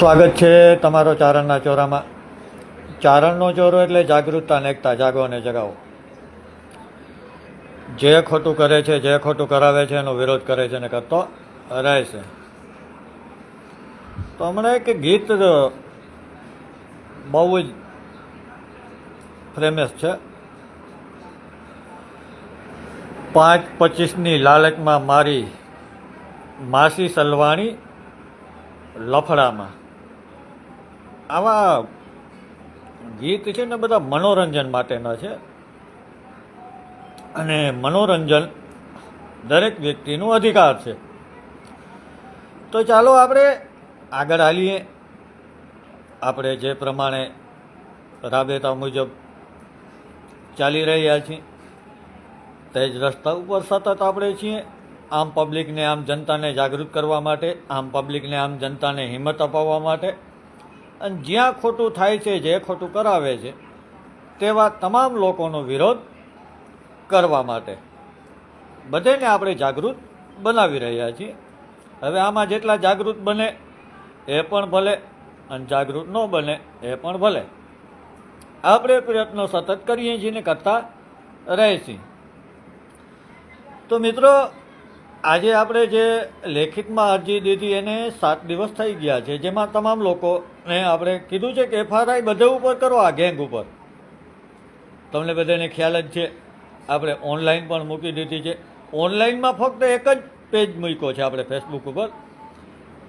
સ્વાગત છે તમારો ચારણના ચોરામાં. ચારણનો ચોરો એટલે જાગૃતતા એકતા. જાગો અને જગાવો. જે ખોટું કરે છે, જે ખોટું કરાવે છે, એનો વિરોધ કરે છે અને કરતો રહેશે તો હમણાં એક ગીત બહુ જ ફેમસ છે. પાંચ પચીસની લાલચમાં મારી માસી સલવાણી લફડામાં. આવા ગીત છે ને બધા મનોરંજન માટેના છે. અને મનોરંજન દરેક વ્યક્તિનું અધિકાર છે. તો ચાલો આપણે આગળ હાલીએ. આપણે જે પ્રમાણે રાબેતા મુજબ ચાલી રહ્યા છીએ. તે જ રસ્તા ઉપર સતત આપણે છીએ. આમ પબ્લિકને આમ જનતાને જાગૃત કરવા માટે, આમ પબ્લિકને આમ જનતાને હિંમત અપાવવા માટે અને જ્યાં ખોટું થાય છે, જે ખોટું કરાવે છે, તેવા તમામ લોકોનો વિરોધ કરવા માટે. બધેને આપણે જાગૃત બનાવી રહ્યા છીએ. હવે આમાં જેટલા જાગૃત બને, એ પણ ભલે અને જાગૃત ન બને, એ પણ ભલે. આપણે પ્રયત્નો સતત કરીએ છીએ ને કરતા રહે છીએ તો મિત્રો આજે આપણે જે લેખિતમાં અરજી દીધી એને સાત દિવસ થઈ ગયા છે, જેમાં તમામ લોકોને આપણે કીધું છે કે એફઆરઆઈ બધે ઉપર કરો, આ ગેંગ ઉપર. તમને બધાને ખ્યાલ જ છે, આપણે ઓનલાઈન પણ મૂકી દીધી છે. ઓનલાઈનમાં ફક્ત એક જ પેજ મૂક્યો છે આપણે ફેસબુક ઉપર.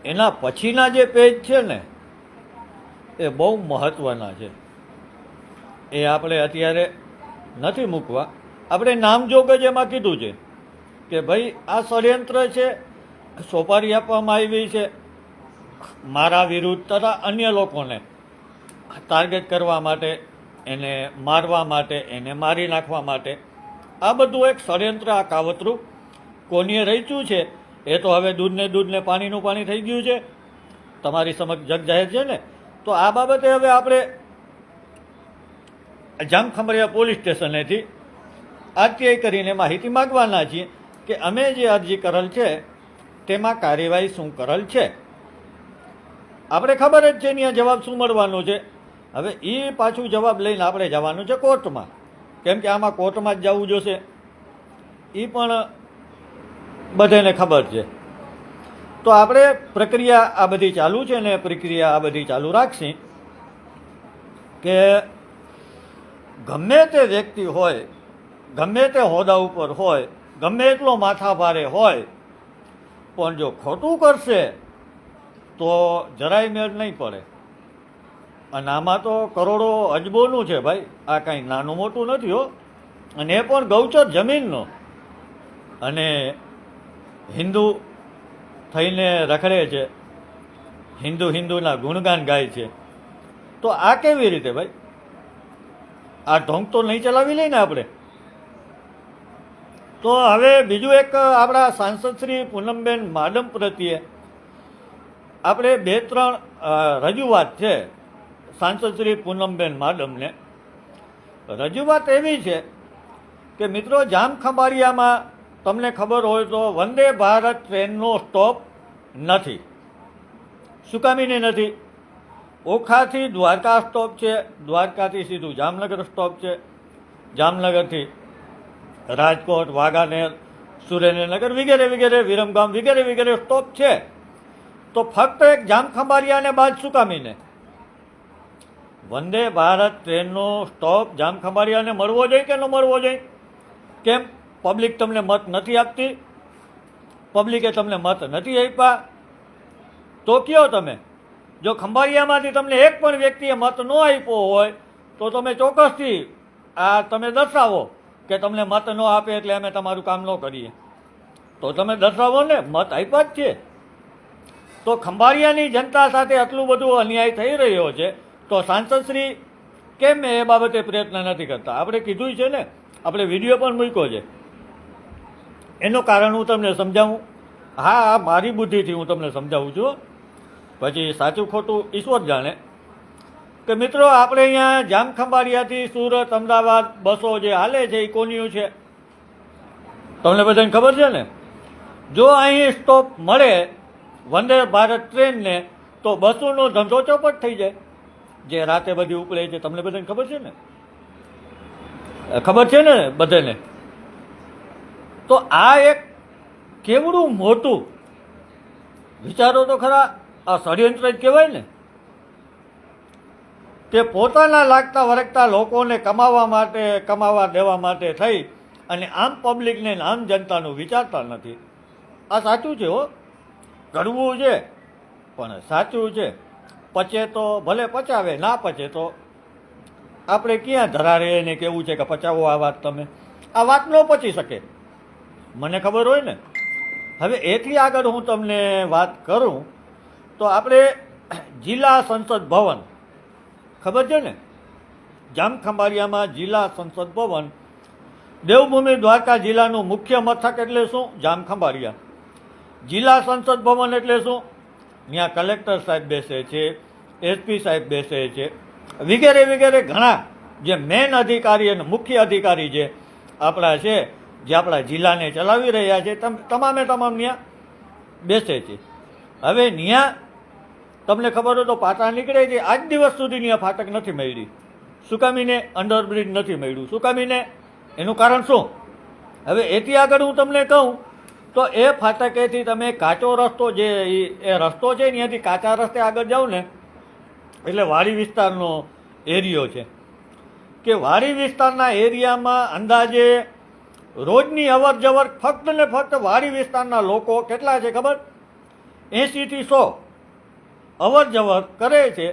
એના પછીના જે પેજ છે ને, એ બહુ મહત્ત્વના છે. એ આપણે અત્યારે નથી મૂકવા. આપણે નામજોગ જ એમાં કીધું છે. કે ભાઈ આ ષડયંત્ર છે, સોપારી આપવામાં આવી છે. મારા વિરુદ્ધ તથા અન્ય લોકોને ટાર્ગેટ કરવા માટે, એને મારવા માટે, એને મારી નાખવા માટે. આ બધું એક ષડયંત્ર, આ કાવતરું કોનીએ રચ્યું છે, એ તો હવે દૂધને દૂધને પાણીનું પાણી થઈ ગયું છે. તમારી સમક્ષ જગ જાહેર છે ને? તો આ બાબતે હવે આપણે જામખંભરિયા પોલીસ સ્ટેશનેથી આરટીઆઈ કરીને માહિતી માગવાના છીએ. કે અમે જે અરજી કરેલ છે, તેમાં કાર્યવાહી શું કરેલ છે? આપણે ખબર જ છે ત્યાં જવાબ શું મળવાનો છે. હવે એ પાછું જવાબ લઈને આપણે જવાનું છે કોર્ટમાં. કેમ કે આમાં કોર્ટમાં જ જવું જોશે. એ પણ બધાને ખબર છે. તો આપણે પ્રક્રિયા આ બધી ચાલુ છે ને પ્રક્રિયા આ બધી ચાલુ રાખશી કે ગમે તે વ્યક્તિ હોય, ગમે તે હોદ્દા ઉપર હોય ગમે એટલો માથા ભારે હોય, પણ જો ખોટું કરશે, તો જરાય મેળ નહીં પડે. અને આમાં તો કરોડો અજબોનું છે ભાઈ. આ કાંઈ નાનું મોટું નથી હો. અને એ પણ ગૌચર જમીનનો. અને હિન્દુ થઈને રખડે છે. હિન્દુ હિન્દુના ગુણગાન ગાય છે. તો આ કેવી રીતે ભાઈ? આ ઢોંગ તો નહીં ચલાવી લઈને આપણે. તો હવે બીજું એક આપણા સાંસદ શ્રી પૂનમબેન માડમ પ્રત્યે આપણે બે ત્રણ રજૂઆત છે સાંસદ શ્રી પૂનમબેન માડમને. રજૂઆત એવી છે કે મિત્રો જામ તમને ખબર હોય તો વંદે ભારત ટ્રેનનો સ્ટોપ નથી. શું કામીને નથી? ઓખાથી દ્વારકા સ્ટોપ છે, દ્વારકાથી સીધું જામનગર સ્ટોપ છે, જામનગરથી રાજકોટ, વાઘાનેર, સુરેન્દ્રનગર વગેરે વગેરે, વિરમગામ વગેરે વગેરે સ્ટોપ છે. તો ફક્ત એક જામખંભાળિયાને બાદ શું કામીને વંદે ભારત ટ્રેનનો સ્ટોપ જામખંભાળિયાને મળવો જોઈએ કે ન મળવો જોઈએ? કેમ? પબ્લિક તમને મત નથી આપતી. પબ્લિકે તમને મત નથી આપ્યા. તો કયો તમે? જો ખંભાળિયામાંથી તમને એક પણ વ્યક્તિએ મત ન આપ્યો હોય, તો તમે ચોક્કસથી આ તમે દર્શાવો. કે તમને મત ન આપે એટલે અમે તમારું કામ ન કરીએ. તો તમે દર્શાવો ને, મત આપ્યા જ છે. તો ખંભાળિયાની જનતા સાથે આટલું બધું અન્યાય થઈ રહ્યો છે, તો સાંસદશ્રી કેમ એ બાબતે પ્રયત્ન નથી કરતા? આપણે કીધું છે ને, આપણે વીડિયો પણ મૂક્યો છે. એનું કારણ હું તમને સમજાવું. હા, આ મારી બુદ્ધિથી હું તમને સમજાવું છું. પછી સાચું ખોટું ઈશ્વર જાણે. કે મિત્રો, આપણે અહીંયા જામખંભાળિયાથી સુરત, અમદાવાદ બસો જે હાલે છે, એ કોનિયું છે? તમને બધાને ખબર છે ને? જો અહીં સ્ટોપ મળે વંદે ભારત ટ્રેનને, તો બસોનો ધંધો ચોપટ થઈ જાય. જે રાતે બધી ઉપડે છે, તમને બધાને ખબર છે ને? ખબર છે ને બધાને? તો આ એક કેવડું મોટું, વિચારો તો ખરા, આ ષડયંત્ર જ કહેવાય ને? તે પોતાના લાગતા વરગતા લોકોને કમાવા માટે, કમાવા દેવા માટે થઈ અને આમ પબ્લિકને આમ જનતાનું વિચારતા નથી. આ સાચું છે હો. કરવું છે, પણ સાચું છે. પચે તો ભલે પચાવે, ના પચે તો. આપણે ક્યાં ધરારે એને કેવું છે કે પચાવો આ વાત તમે? આ વાત ન પચી શકે. મને ખબર હોય ને. હવે એથી આગળ હું તમને વાત કરું, તો આપણે જિલ્લા સંસદ ભવન ખબર છે ને? જામખંભાળિયામાં જિલ્લા સંસદ ભવન. દેવભૂમિ દ્વારકા જિલ્લાનું મુખ્ય મથક એટલે શું? જામખંભાળિયા. જિલ્લા સંસદ ભવન એટલે શું? ત્યાં કલેક્ટર સાહેબ બેસે છે, એસપી સાહેબ બેસે છે, વગેરે વગેરે ઘણા જે મેન અધિકારી અને મુખ્ય અધિકારી જે આપણા છે, જે આપણા જિલ્લાને ચલાવી રહ્યા છે, તમ- તમામે તમામ ત્યાં બેસે છે. હવે ત્યાં તમને ખબર હોય તો પાટા નીકળે છે. આજ દિવસ સુધીની આ ફાટક નથી મળી. સુકામીને અંડરબ્રિજ નથી મળ્યું. સુકામીને એનું કારણ શું? હવે એથી આગળ હું તમને કહું, તો એ ફાટકેથી તમે કાચો રસ્તો જે એ રસ્તો છે ત્યાંથી કાચા રસ્તે આગળ જાઓ ને, એટલે વાડી વિસ્તારનો એરિયો છે. કે વાડી વિસ્તારના એરિયામાં અંદાજે રોજની અવર જવર ફક્ત ને ફક્ત વાડી વિસ્તારના લોકો કેટલા છે ખબર? એંશીથી સો. અવર જવર કરે છે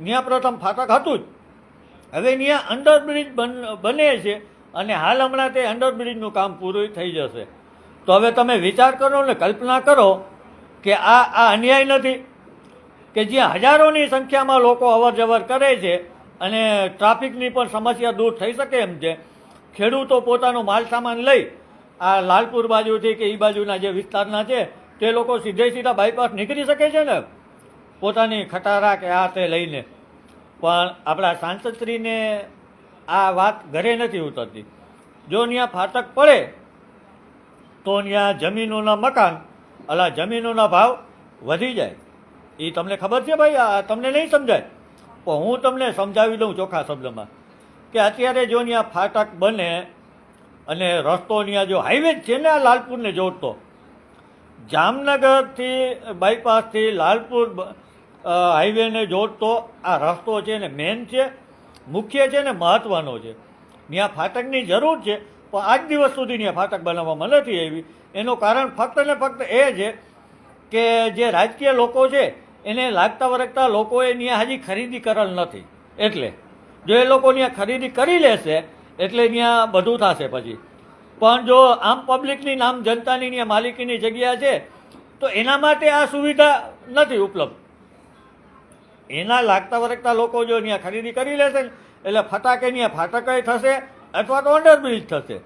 ત્યાં પ્રથમ ફાટક હતું જ. હવે ત્યાં અંડરબ્રિજ બન, બને છે અને હાલ હમણાં તે અંડરબ્રિજનું કામ પૂરું થઈ જશે. તો હવે તમે વિચાર કરો ને કલ્પના કરો કે આ આ અન્યાય નથી, કે જ્યાં હજારોની સંખ્યામાં લોકો અવર જવર કરે છે અને ટ્રાફિકની પણ સમસ્યા દૂર થઈ શકે એમ છે. ખેડૂતો પોતાનો માલ સામાન લઈ આ લાલપુર બાજુથી કે એ બાજુના જે વિસ્તારના છે, તે લોકો સીધે સીધા બાયપાસ નીકળી શકે છે ને? પોતાની ખટારા કે આ તે લઈને. પણ આપણા સાંસદશ્રીને આ વાત ઘરે નથી ઉતરતી. જો ત્યાં ફાટક પડે, તો ત્યાં જમીનોના મકાન, અલા જમીનોના ભાવ વધી જાય. એ તમને ખબર છે ભાઈ? આ તમને નહીં સમજાય? પણ હું તમને સમજાવી દઉં ચોખ્ખા શબ્દમાં કે અત્યારે જો ત્યાં ફાટક બને અને રસ્તો ત્યાં જો હાઈવે છે ને આ લાલપુરને જોડતો, જામનગરથી બાયપાસથી લાલપુર હાઈવેને જોડતો આ રસ્તો છે ને મેન છે, મુખ્ય છે ને મહત્ત્વનો છે. ત્યાં ફાટકની જરૂર છે, પણ આજ દિવસ સુધી ત્યાં ફાટક બનાવવામાં નથી આવી. એનું કારણ ફક્ત ને ફક્ત એ છે કે જે રાજકીય લોકો છે, એને લાગતા વરગતા લોકોએ ત્યાં હજી ખરીદી કરેલ નથી. એટલે જો એ લોકો ત્યાં ખરીદી કરી લેશે, એટલે ત્યાં બધું થશે પછી. પણ જો આમ પબ્લિકની નામ જનતાની ત્યાં માલિકીની જગ્યા છે, તો એના માટે આ સુવિધા નથી ઉપલબ્ધ. એના લાગતા વરગતા લોકો જો અહીંયા ખરીદી કરી લેશે ને, એટલે ફટાકે ત્યાં ફાટકય થશે અથવા તો અંડરબ્રિજ થશે.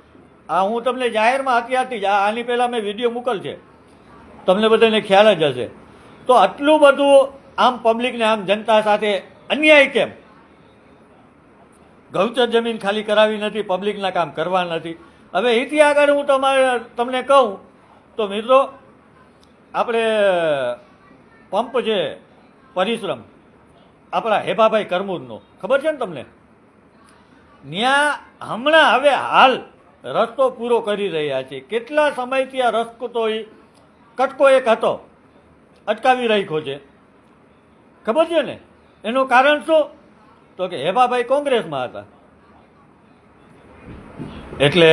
આ હું તમને જાહેરમાં અત્યારથી જ, આ આની પહેલાં મેં વીડિયો મોકલ છે. તમને બધાને ખ્યાલ જ હશે. તો આટલું બધું આમ પબ્લિકને આમ જનતા સાથે અન્યાય કેમ? ગૌચર જમીન ખાલી કરાવી નથી પબ્લિકના કામ કરવા નથી. હવે એથી આગળ હું તમારે, તમને કહું, તો મિત્રો, આપણે પંપ છે, પરિશ્રમ. આપણા હેભાભાઈ કરમુદનો ખબર છે ને તમને? ત્યાં હમણાં હવે હાલ રસ્તો પૂરો કરી રહ્યા છે. કેટલા સમયથી આ રસ્તો એ કટકો એક હતો, અટકાવી રાખ્યો છે. ખબર છે ને? એનું કારણ શું? તો કે હેભાભાઈ કોંગ્રેસમાં હતા. એટલે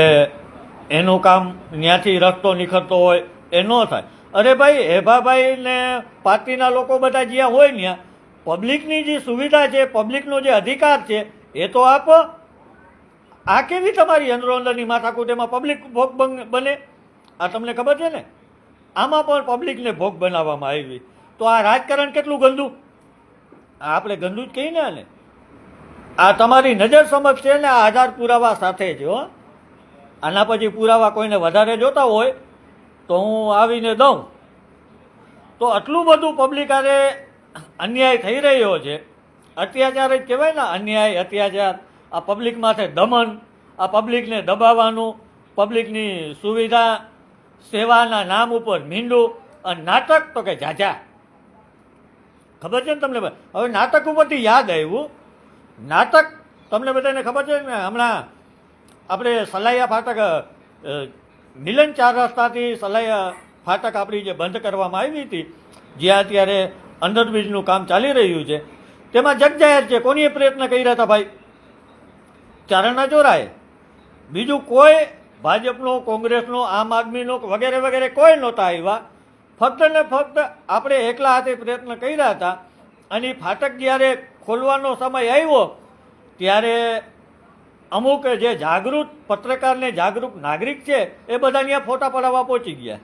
એનું કામ ત્યાંથી રસ્તો નીકળતો હોય એ ન થાય. અરે ભાઈ, હેભાભાઈને પાર્ટીના લોકો બધા જ્યાં હોય ત્યાં પબ્લિકની જે સુવિધા છે, પબ્લિકનો જે અધિકાર છે, એ તો આપો, આ કેવી તમારી અંદરો અંદરની માથાકૂટ એમાં પબ્લિક ભોગ બન- આ તમને ખબર છે ને? આમાં પણ પબ્લિકને ભોગ બનાવવામાં આવી. તો આ રાજકારણ કેટલું ગંદુ? આ આપણે ગંદુ જ કહીએ ને આને. આ તમારી નજર સમક્ષ છે ને, આ આધાર પુરાવા સાથે જ, હો. આના પછી પુરાવા કોઈને વધારે જોતા હોય, તો હું આવીને દઉં. તો આટલું બધું પબ્લિક આરે અન્યાય થઈ રહ્યો છે. અત્યાચાર જ કહેવાય ને, અન્યાય, અત્યાચાર. આ પબ્લિક માથે દમન, આ પબ્લિકને દબાવવાનું પબ્લિકની સુવિધા, સેવાના નામ ઉપર મીંડું અને નાટક તો કે જાજા ખબર છે ને તમને? હવે નાટક ઉપરથી યાદ આવ્યું. નાટક, તમને બધાને ખબર છે ને, હમણાં આપણે સલાયા ફાટક મિલન ચાર રસ્તાથી સલાયા ફાટક આપણી જે બંધ કરવામાં આવી હતી, જ્યાં અત્યારે અંડરબ્રિજનું કામ ચાલી રહ્યું છે. તેમાં જગજાહેર છે. કોની પ્રયત્ન કર્યા હતા ભાઈ? ચારણના ચોરાએ. બીજું કોઈ ભાજપનો, કોંગ્રેસનો, આમ આદમીનો વગેરે વગેરે કોઈ નહોતા આવ્યા. ફક્ત ને ફક્ત આપણે એકલા હાથે પ્રયત્ન કર્યા હતા. અને ફાટક જ્યારે ખોલવાનો સમય આવ્યો, ત્યારે અમુક જે જાગૃત પત્રકાર ને જાગૃત નાગરિક છે, એ બધા ત્યાં ફોટા પડાવવા પહોંચી ગયા.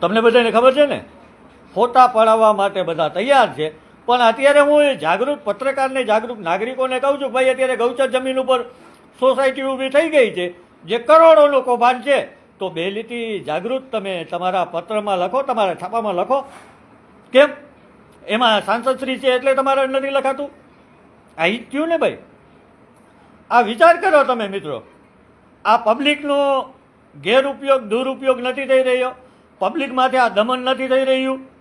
તમને બધાને ખબર છે ને? ફોટા પડાવવા માટે બધા તૈયાર છે. પણ અત્યારે હું એ જાગૃત પત્રકારને, જાગૃત નાગરિકોને કહું છું, ભાઈ, અત્યારે ગૌચર જમીન ઉપર સોસાયટી ઊભી થઈ ગઈ છે, જે કરોડો લોકો છે, તો બે લીટી જાગૃત તમે તમારા પત્રમાં લખો, તમારા છાપામાં લખો. કેમ? એમાં સાંસદશ્રી છે એટલે તમારે નથી લખાતું? આ જ થયું ને ભાઈ? આ વિચાર કરો તમે મિત્રો. આ પબ્લિકનો ગેરઉપયોગ, દુરુપયોગ નથી થઈ રહ્યો. પબ્લિકમાંથી આ દમન નથી થઈ રહ્યું.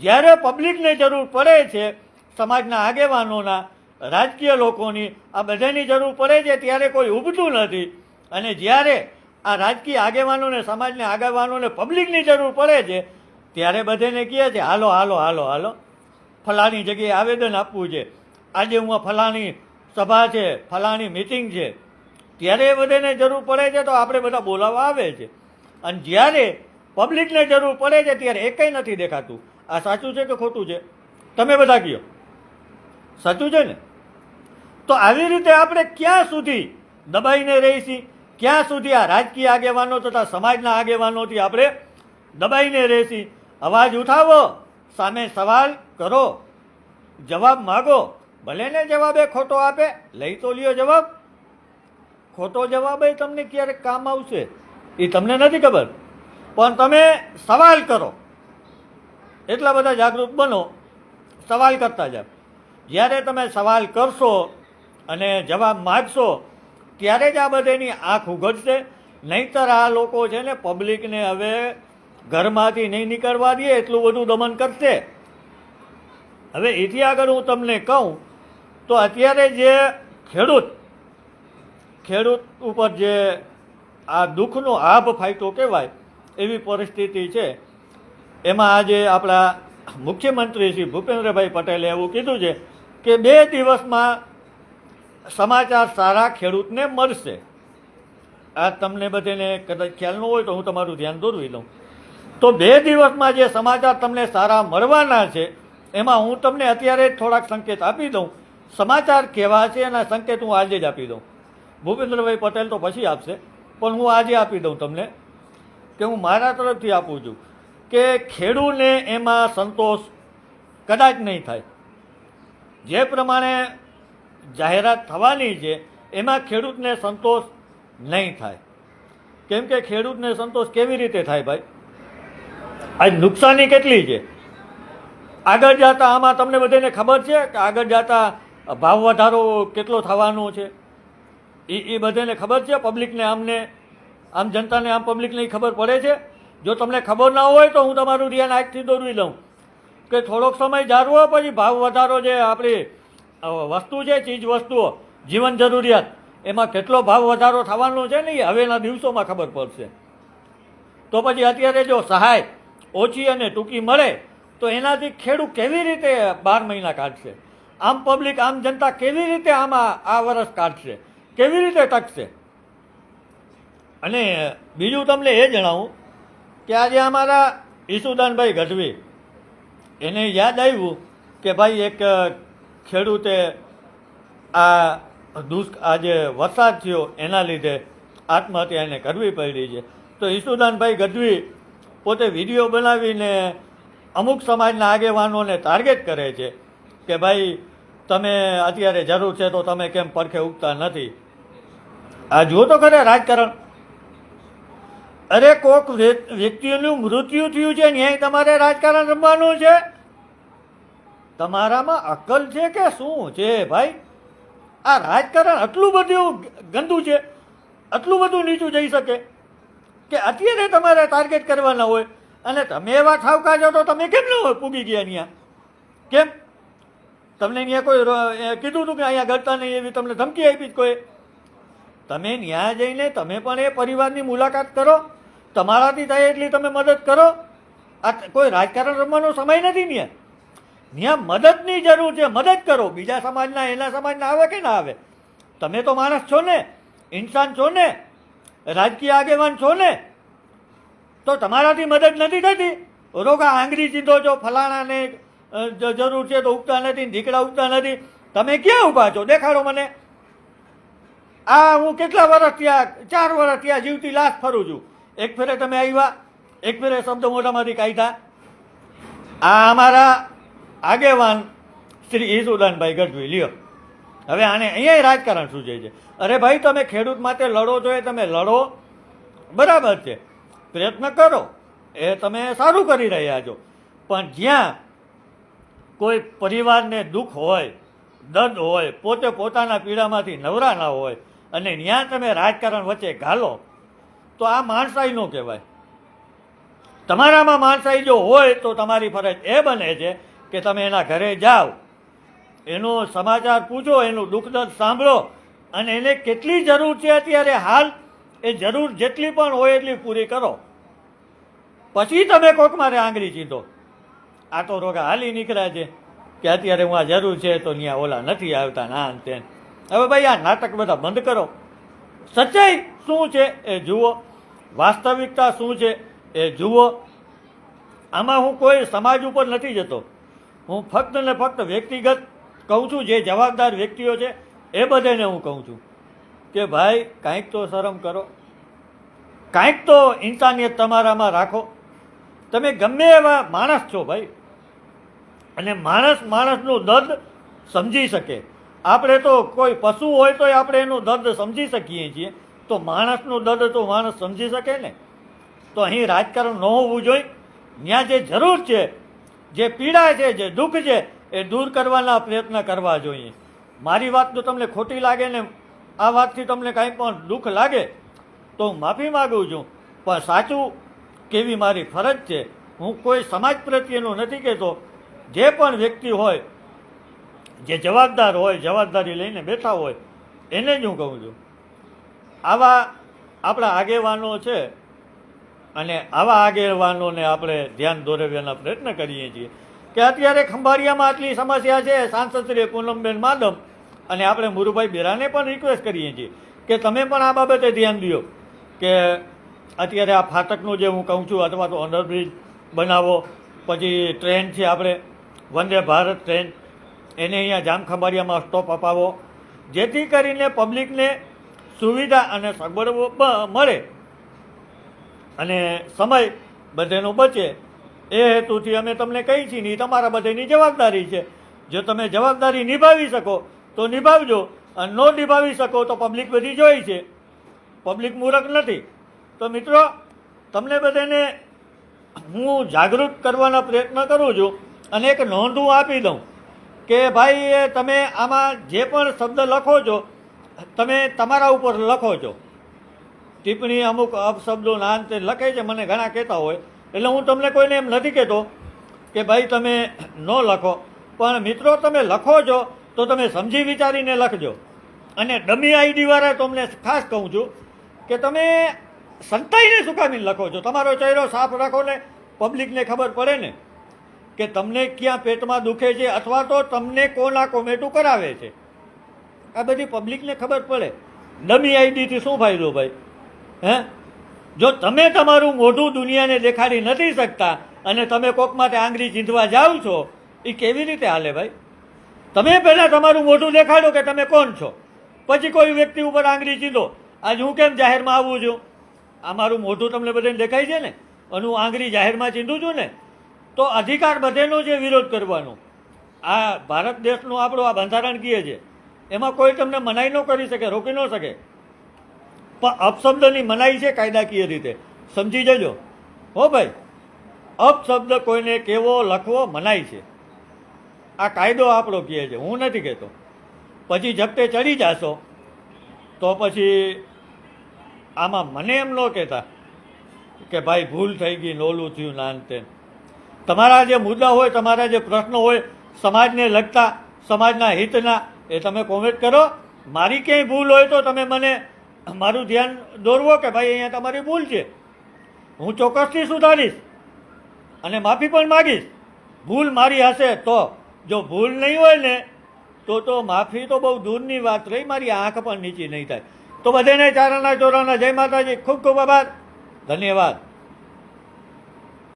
જ્યારે પબ્લિકને જરૂર પડે છે, સમાજના આગેવાનોના, રાજકીય લોકોની, આ બધાની જરૂર પડે છે, ત્યારે કોઈ ઊભતું નથી. અને જ્યારે આ રાજકીય આગેવાનોને, સમાજને આગેવાનોને પબ્લિકની જરૂર પડે છે, ત્યારે બધાને કહે છે, હાલો હાલો હાલો હાલો, ફલાણી જગ્યાએ આવેદન આપવું છે. આજે હું ફલાણી સભા છે, ફલાણી મિટિંગ છે. ત્યારે એ બધાને જરૂર પડે છે, તો આપણે બધા બોલાવવા આવે છે. અને જ્યારે પબ્લિકને જરૂર પડે છે, ત્યારે એ કંઈ નથી દેખાતું. આ સાચું છે કે ખોટું છે? તમે બધા કહો સાચું છે ને? તો આવી રીતે આપણે ક્યાં સુધી દબાઈને રહીશી? ક્યાં સુધી આ રાજકીય આગેવાનો તથા સમાજના આગેવાનોથી આપણે દબાઈને રહેશી? અવાજ ઉઠાવો, સામે સવાલ કરો, જવાબ માગો. ભલે ને જવાબ એ ખોટો આપે, લઈ તો લ્યો જવાબ. ખોટો જવાબ એ તમને ક્યારેક કામ આવશે? એ તમને નથી ખબર. પણ તમે સવાલ કરો. એટલા બધા જાગૃત બનો, સવાલ કરતા જાઓ. જ્યારે તમે સવાલ કરશો અને જવાબ માગશો, ત્યારે જ આ બધાની આંખ ઉઘડશે. નહીંતર આ લોકો છે ને પબ્લિકને હવે ઘરમાંથી નહીં નીકળવા દે, એટલું બધું દમન કરશે. હવે એથી આગળ હું તમને કહું, તો અત્યારે જે ખેડૂત ખેડૂત ઉપર જે આ દુઃખનો આભ ફાયટો કહેવાય, એવી પરિસ્થિતિ છે. એમાં આજે આપણા મુખ્યમંત્રી શ્રી ભૂપેન્દ્રભાઈ પટેલે એવું કીધું છે કે બે દિવસમાં સમાચાર સારા ખેડૂતને મળશે. આ તમને બધાને કદાચ ખ્યાલ ન હોય તો હું તમારું ધ્યાન દોરવી લઉં. તો બે દિવસમાં જે સમાચાર તમને સારા મળવાના છે, એમાં હું તમને અત્યારે જ થોડાક સંકેત આપી દઉં. સમાચાર કેવા છે એના સંકેત હું આજે જ આપી દઉં. ભૂપેન્દ્રભાઈ પટેલ તો પછી આપશે, પણ હું આજે આપી દઉં તમને કે હું મારા તરફથી આપું છું. કે ખેડૂને એમાં સંતોષ કદાચ નહીં થાય. જે પ્રમાણે જાહેરાત થવાની છે, એમાં ખેડૂતને સંતોષ નહીં થાય. કેમ કે ખેડૂતને સંતોષ કેવી રીતે થાય ભાઈ? આજ નુકસાની કેટલી છે? આગળ જતા આમાં તમને બધાને ખબર છે કે આગળ જતા ભાવ વધારો કેટલો થવાનો છે? એ એ બધાને ખબર છે? પબ્લિકને આમને આમ જનતાને આમ પબ્લિકને ખબર પડે છે? જો તમને ખબર ના હોય તો હું તમારું ધ્યાન આજથી દોરવી લઉં. કે થોડોક સમય જાળવો, પછી ભાવ વધારો જે આપણી વસ્તુ છે, ચીજ વસ્તુઓ, જીવન જરૂરિયાત, એમાં કેટલો ભાવ વધારો થવાનો છે ને હવેના દિવસોમાં ખબર પડશે. તો પછી અત્યારે જો સહાય ઓછી અને ટૂંકી મળે, તો એનાથી ખેડૂત કેવી રીતે બાર મહિના કાઢશે? આમ પબ્લિક, આમ જનતા કેવી રીતે આમાં આ વર્ષ કાઢશે? કેવી રીતે ટકશે? અને બીજું તમને એ જણાવું કે આજે અમારા ઈસુદાનભાઈ ગઢવી, એને યાદ આવ્યું કે ભાઈ એક ખેડૂતે આ દુષ્ક, આ જે વરસાદ થયો એના લીધે આત્મહત્યા એને કરવી પડી છે. તો ઈસુદાનભાઈ ગઢવી પોતે વીડિયો બનાવીને અમુક સમાજના આગેવાનોને ટાર્ગેટ કરે છે કે ભાઈ, તમે અત્યારે જરૂર છે તો તમે કેમ પડખે ઉગતા નથી? આ જુઓ તો ખરે રાજકારણ. અરે કોક વ્ય- વ્યક્તિઓનું મૃત્યુ થયું છે ન્યાય તમારે રાજકારણ રમવાનું છે? તમારામાં અક્કલ છે કે શું છે ભાઈ? આ રાજકારણ આટલું બધું ગંદુ છે, આટલું બધું નીચું જઈ શકે કે અત્યારે તમારે ટાર્ગેટ કરવાના હોય અને તમે એવા ઠાવકા છો તો તમે કેમ ન પૂગી ગયા ત્યાં કેમ? તમને ત્યાં કોઈ કીધું હતું કે અહીંયા ગળતા નહીં એવી તમને ધમકી આપી કોઈ? તમે ત્યાં જઈને તમે પણ એ પરિવારની મુલાકાત કરો. તમારાથી થાય એટલી તમે મદદ કરો. આ કોઈ રાજકારણ રમવાનો સમય નથી ત્યાં ત્યાં મદદની જરૂર છે, મદદ કરો. બીજા સમાજના, એના સમાજના આવે કે ના આવે? તમે તો માણસ છો ને, ઇન્સાન છો ને, રાજકીય આગેવાન છો ને, તો તમારાથી મદદ નથી થતી. રોગા આંગળી સીધો છો, ફલાણાને જરૂર છે તો ઉગતા નથી ઢીકડા ઉગતા નથી. તમે ક્યાં ઊભા છો? દેખાડો મને. આ હું કેટલા વર્ષ ત્યાં ચાર વર્ષ ત્યાં જીવતી લાશ ફરું છું. એક ફેરે તમે આવ્યા, એક ફેરે શબ્દ મોઢામાંથી કાઢ્યા. આ અમારા આગેવાન શ્રી ઈસુદાનભાઈ ગઢવી, લ્યો. હવે આને અહીંયા રાજકારણ સૂચે છે. અરે ભાઈ, તમે ખેડૂત માટે લડો છો એ તમે લડો. બરાબર છે. પ્રયત્ન કરો. એ તમે સારું કરી રહ્યા છો. પણ જ્યાં કોઈ પરિવારને દુઃખ હોય, દર્દ હોય, પોતે પોતાના પીડામાંથી નવરા ના હોય, અને ત્યાં તમે રાજકારણ વચ્ચે ઘાલો તો આ માણસાઈ નો કહેવાય. તમારામાં માણસાઈ જો હોય તો તમારી ફરજ એ બને છે કે તમે એના ઘરે જાઓ. એનો સમાચાર પૂછો, એનું દુઃખ દર્દ સાંભળો અને એને કેટલી જરૂર છે અત્યારે હાલ, એ જરૂર જેટલી પણ હોય એટલી પૂરી કરો. પછી તમે કોક મારે આંગળી ચીંધો. આ તો રોગા હાલી નીકળ્યા છે કે અત્યારે હું આ જરૂર છે તો ત્યાં ઓલા નથી આવતા, ના તેન હવે ભાઈ આ નાટક બધા બંધ કરો. સચ્ચાઈ શું છે એ જુઓ. વાસ્તવિકતા શું છે એ જુઓ. આમાં હું કોઈ સમાજ ઉપર નથી જતો. હું ફક્ત ને ફક્ત વ્યક્તિગત કહું છું, જે જવાબદાર વ્યક્તિઓ છે, એ બધાને હું કહું છું કે ભાઈ, કાંઈક તો શરમ કરો. કાંઈક તો ઇન્સાનિયત તમારામાં રાખો. તમે ગમે એવા માણસ છો ભાઈ. અને માણસ માણસનું દર્દ સમજી શકે. આપણે તો કોઈ પશુ હોય તો આપણે એનું દર્દ સમજી શકીએ છીએ. તો માણસનું દર્દ તો માણસ સમજી શકે ને? તો અહીં રાજકારણ ન હોવું જોઈએ. ત્યાં જે જરૂર છે, જે પીડા છે, જે દુઃખ છે, એ દૂર કરવાના પ્રયત્ન કરવા જોઈએ. મારી વાત જો તમને ખોટી લાગે ને, આ વાતથી તમને કાંઈ પણ દુઃખ લાગે, તો હું માફી માગું છું. પણ સાચું કેવી મારી ફરજ છે? હું કોઈ સમાજ પ્રત્યેનું નથી કહેતો. જે પણ વ્યક્તિ હોય, જે જવાબદાર હોય, જવાબદારી લઈને બેઠા હોય, એને જ હું કહું છું. આવા આપણા આગેવાનો છે અને આવા આગેવાનોને આપણે ધ્યાન દોરવ્યાના પ્રયત્ન કરીએ છીએ કે અત્યારે ખંભાળિયામાં આટલી સમસ્યા છે, સાંસદ શ્રી પૂનમબેન માધવ અને આપણે મુરુભાઈ બેરાને પણ રિક્વેસ્ટ કરીએ છીએ કે તમે પણ આ બાબતે ધ્યાન દો કે અત્યારે આ ફાટકનું જે હું કહું છું, અથવા તો અંડરબ્રિજ બનાવો, પછી ટ્રેન છે આપણે, વંદે ભારત ટ્રેન એને અહીંયા જામ ખંભાળિયામાં સ્ટોપ અપાવો. જેથી કરીને પબ્લિકને સુવિધા અને સગવડો મળે અને સમય બધેનો બચે, એ હેતુથી અમે તમને કહી છીએ ને તમારા બધેની જવાબદારી છે. જો તમે જવાબદારી નિભાવી શકો, તો નિભાવજો. અને ન નિભાવી શકો, તો પબ્લિક બધી જોઈ છે. પબ્લિક મૂરખ નથી. તો મિત્રો, તમને બધાને હું જાગૃત કરવાના પ્રયત્ન કરું છું અને એક નોંધ હું આપી દઉં કે ભાઈ, એ તમે આમાં જે પણ શબ્દ લખો છો તમે તમારા ઉપર લખો છો. ટિપ્પણી અમુક અપશબ્દો ના અંતે લખે છે, મને ઘણા કહેતા હોય. એટલે હું તમને કોઈને એમ નથી કહેતો કે ભાઈ તમે ન લખો. પણ મિત્રો, તમે લખો છો તો તમે સમજી વિચારીને લખજો. અને ડમી આઈડીવાળા તમને ખાસ કહું છું કે તમે સંતાઈને સુકામીને લખો છો. તમારો ચહેરો સાફ રાખો ને પબ્લિકને ખબર પડે ને કે તમને ક્યાં પેટમાં દુખે છે અથવા તો તમને કોના કોમેટું કરાવે છે. આ બધી પબ્લિકને ખબર પડે. ડમી આઈડીથી શું ફાયદો ભાઈ? હે? જો તમે તમારું મોઢું દુનિયાને દેખાડી નથી શકતા અને તમે કોક માટે આંગળી ચીંધવા જાઓ છો એ કેવી રીતે હાલે ભાઈ? તમે પહેલાં તમારું મોઢું દેખાડો કે તમે કોણ છો? પછી કોઈ વ્યક્તિ ઉપર આંગળી ચીંધો. આજ હું કેમ જાહેરમાં આવું છું? આ મારું મોઢું તમને બધાને દેખાય છે ને? અને હું આંગળી જાહેરમાં ચીંધું છું ને? તો અધિકાર બધેનો છે વિરોધ કરવાનો. આ ભારત દેશનું આપણો આ બંધારણ કહે છે. એમાં કોઈ તમને મનાઈ ન કરી શકે, રોકી ન શકે. પણ અપશબ્દની મનાઈ છે કાયદાકીય રીતે. સમજી જજો. હો ભાઈ, અપશબ્દ કોઈને કેવો, લખવો મનાઈ છે. આ કાયદો આપણો કહે છે, હું નથી કહેતો. પછી જપ્તે ચડી જાશો, તો પછી આમાં મને એમ ન કહેતા કે ભાઈ ભૂલ થઈ ગઈ નોલું થયું, નાન તેમ. તમારા જે મુદ્દા હોય, તમારા જે પ્રશ્નો હોય, સમાજને લગતા, સમાજના હિતના એ તમે કોમેન્ટ કરો. મારી ક્યાંય ભૂલ હોય તો તમે મને મારું ધ્યાન દોરવો કે ભાઈ અહીંયા તમારી ભૂલ છે. હું ચોક્કસથી સુધારીશ અને માફી પણ માગીશ. ભૂલ મારી હશે તો જો ભૂલ નહીં હોય ને, તો તો માફી તો બહુ દૂરની વાત રહી, મારી આંખ પણ નીચી નહીં થાય. તો બધાને ચારાના ચોરાના જય માતાજી. ખૂબ ખૂબ આભાર. ધન્યવાદ.